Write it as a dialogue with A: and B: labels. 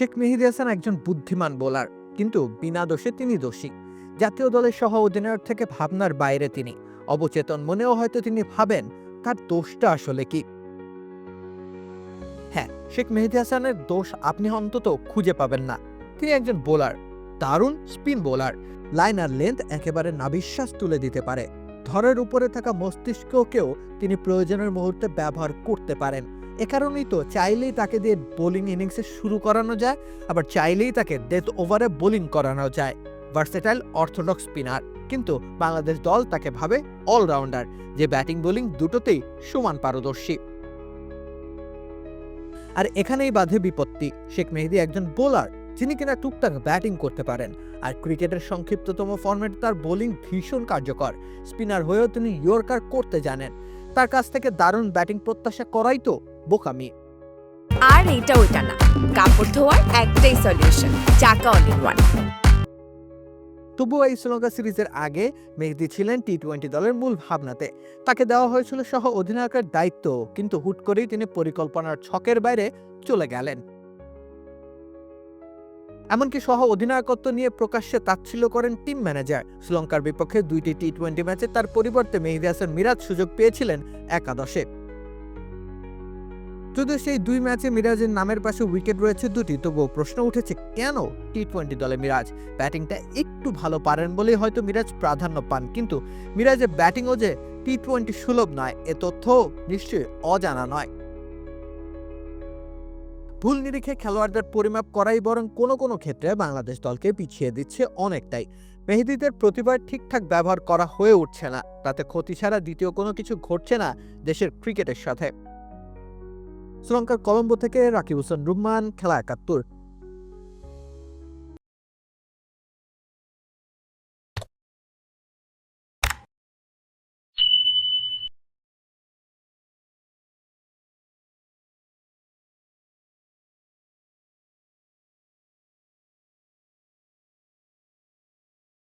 A: শেখ মেহেদি হাসান একজন বুদ্ধিমান বোলার, কিন্তু বিনা দোষে তিনি দোষী। জাতীয় দলের সহ অধিনায়ক থেকে ভাবনার বাইরে তিনি। অবচেতন মনেও হয়তো তিনি ভাবেন, তার দোষটা আসলে কি? হ্যাঁ শেখ মেহেদি হাসানের দোষ আপনি অন্তত খুঁজে পাবেন না। তিনি একজন বোলার, দারুণ স্পিন বোলার। লাইন আর লেন্থ একেবারে নাবিশ্বাস তুলে দিতে পারে। ধরের উপরে থাকা মস্তিষ্ককেও তিনি প্রয়োজনের মুহূর্তে ব্যবহার করতে পারেন। এ কারণেই তো চাইলেই তাকে দিয়ে বোলিং ইনিংসে শুরু করানো যায়, আবার চাইলেই তাকে ডেথ ওভারে বোলিং করানো যায়। ভার্সেটাইল অর্থোডক্স স্পিনার কিন্তু বাংলাদেশ দল তাকে ভাবে অলরাউন্ডার যে ব্যাটিং বোলিং দুটোতেই সমান পারদর্শী। আর এখানেই বাধে বিপত্তি, শেখ মেহেদি একজন বোলার যিনি কিনা টুকটাক ব্যাটিং করতে পারেন, আর ক্রিকেটের সংক্ষিপ্ততম ফরম্যাটে তার বোলিং ভীষণ কার্যকর স্পিনার হয়েও তিনি ইয়র্কার করতে জানেন। তার কাছ থেকে দারুণ ব্যাটিং প্রত্যাশা করাই তো বোকামি।
B: আর এটা ওইটা না। কাপড় ধোয়ার একটাই সলিউশন চাকা অল ইন ওয়ান
A: তবুও এই শ্রীলঙ্কা সিরিজের আগে মেহেদি ছিলেন টি টোয়েন্টি দলের মূল ভাবনাতে। তাকে দেওয়া হয়েছিল সহ অধিনায়কের দায়িত্ব কিন্তু হুট করেই তিনি পরিকল্পনার ছকের বাইরে চলে গেলেন। এমনকি সহ অধিনায়কত্ব নিয়ে প্রকাশ্যে তাচ্ছিল্য করেন টিম ম্যানেজার। শ্রীলঙ্কার বিপক্ষে দুইটি টি টোয়েন্টি ম্যাচে তার পরিবর্তে মেহেদি হাসান মিরাজ সুযোগ পেয়েছিলেন একাদশে। যদিও সেই দুই ম্যাচে মিরাজের নামের পাশে উইকেট রয়েছে দুটি, তবুও প্রশ্ন উঠেছে কেন টি টোয়েন্টি দলে মিরাজ? ব্যাটিংটা একটু ভালো পারেন বলেই হয়তো মিরাজ প্রাধান্য পান, কিন্তু মিরাজের ব্যাটিংও যে টি টোয়েন্টি সুলভ নয়, এ তথ্য নিশ্চয়ই অজানা নয়। ভুল নিরিখে খেলোয়াড়দের পরিমাপ করাই বরং কোনো কোনো ক্ষেত্রে বাংলাদেশ দলকে পিছিয়ে দিচ্ছে অনেকটাই। মেহেদিদের প্রতিবার ঠিকঠাক ব্যবহার করা হয়ে উঠছে না, তাতে ক্ষতি ছাড়া দ্বিতীয় কোনো কিছু ঘটছে না দেশের ক্রিকেটের সাথে। শ্রীলঙ্কার কলম্বো থেকে রাকিব হোসেন রুম্মান খেলা একাত্তর।